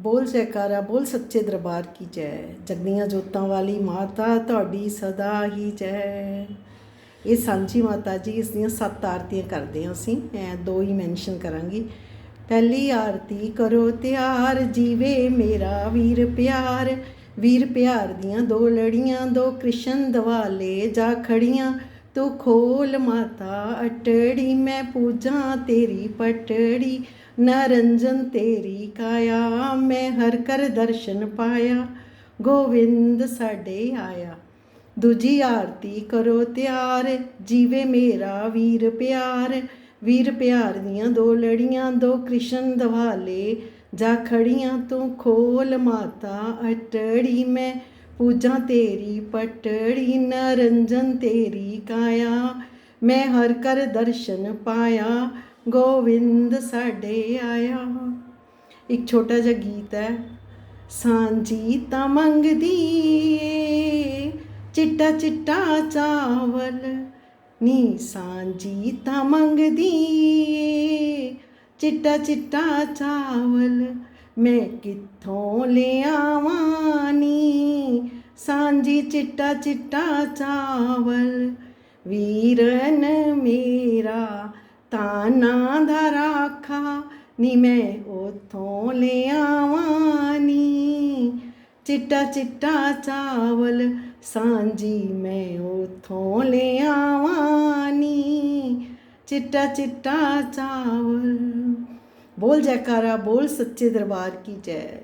ਬੋਲ ਜੈਕਾਰਾ, ਬੋਲ ਸੱਚੇ ਦਰਬਾਰ ਕੀ ਜੈ? ਜਗਨੀਆਂ ਜੋਤਾਂ ਵਾਲੀ ਮਾਤਾ ਤੁਹਾਡੀ ਸਦਾ ਹੀ ਜੈ। ਇਹ ਸਾਂਝੀ ਮਾਤਾ ਜੀ, ਇਸ ਦੀਆਂ ਸੱਤ ਆਰਤੀਆਂ ਕਰਦੇ ਹਾਂ ਅਸੀਂ। ਮੈਂ ਦੋ ਹੀ ਮੈਂਸ਼ਨ ਕਰਾਂਗੀ। ਪਹਿਲੀ ਆਰਤੀ ਕਰੋ ਤਿਆਰ, ਜੀਵੇ ਮੇਰਾ ਵੀਰ ਪਿਆਰ। ਵੀਰ ਪਿਆਰ ਦੀਆਂ ਦੋ ਲੜੀਆਂ, ਦੋ ਕ੍ਰਿਸ਼ਨ ਦਵਾਲੇ ਜਾ ਖੜੀਆਂ। ਤੂੰ ਖੋਲ ਮਾਤਾ ਅਟੜੀ, ਮੈਂ ਪੂਜਾਂ ਤੇਰੀ ਪਟੜੀ। ਨਰੰਜਨ ਤੇਰੀ ਕਾਇਆ ਮੈਂ ਹਰ ਕਰ ਦਰਸ਼ਨ ਪਾਇਆ, ਗੋਵਿੰਦ ਸਾਡੇ ਆਇਆ। ਦੂਜੀ ਆਰਤੀ ਕਰੋ ਤਿਆਰ, ਜੀਵੇ ਮੇਰਾ ਵੀਰ ਪਿਆਰ। ਵੀਰ ਪਿਆਰ ਦੀਆਂ ਦੋ ਲੜੀਆਂ, ਦੋ ਕ੍ਰਿਸ਼ਨ ਦਵਾਲੇ। ਜਾ ਖੜੀਆਂ ਤੂੰ ਖੋਲ ਮਾਤਾ, ਅਟੜੀ ਮੈਂ ਪੂਜਾ ਤੇਰੀ, ਪਟੜੀ ਨਰੰਜਨ ਤੇਰੀ ਕਾਇਆ। ਮੈਂ ਹਰ ਕਰ ਦਰਸ਼ਨ ਪਾਇਆ, ਗੋਵਿੰਦ ਸਾਡੇ ਆਇਆ। ਇੱਕ ਛੋਟਾ ਜਿਹਾ ਗੀਤ ਹੈ। ਸਾਂਝੀ ਤਾਂ ਮੰਗਦੀ ਏ, ਚਿੱਟਾ ਚਿੱਟਾ ਚਾਵਲ। ਨੀ, ਸਾਂਝੀ ਤਾਂ ਮੰਗਦੀ ਏ, ਚਿੱਟਾ ਚਿੱਟਾ ਚਾਵਲ। ਮੈਂ ਕਿੱਥੋਂ ਲਿਆਵਾਂ ਨੀ? ਸਾਂਝੀ ਚਿੱਟਾ ਚਿੱਟਾ ਚਾਵਲ। ਵੀਰਨ ਮੇਰਾ ਤਾਨਾ ਦਾ ਰਾਖਾ ਨੀ ਮੈਂ ਉਥੋਂ ਲਿਆਵਾਂ ਨੀ। ਚਿੱਟਾ ਚਿੱਟਾ ਚਾਵਲ ਸਾਂਝੀ ਮੈਂ ਉਥੋਂ ਲਿਆਵਾਂ ਨੀ। ਚਿੱਟਾ ਚਿੱਟਾ ਚਾਵਲ। ਬੋਲ ਜੈਕਾਰਾ, ਬੋਲ ਸੱਚੇ ਦਰਬਾਰ ਕੀ ਜੈ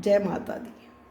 ਜੈ ਮਾਤਾ ਦੀ।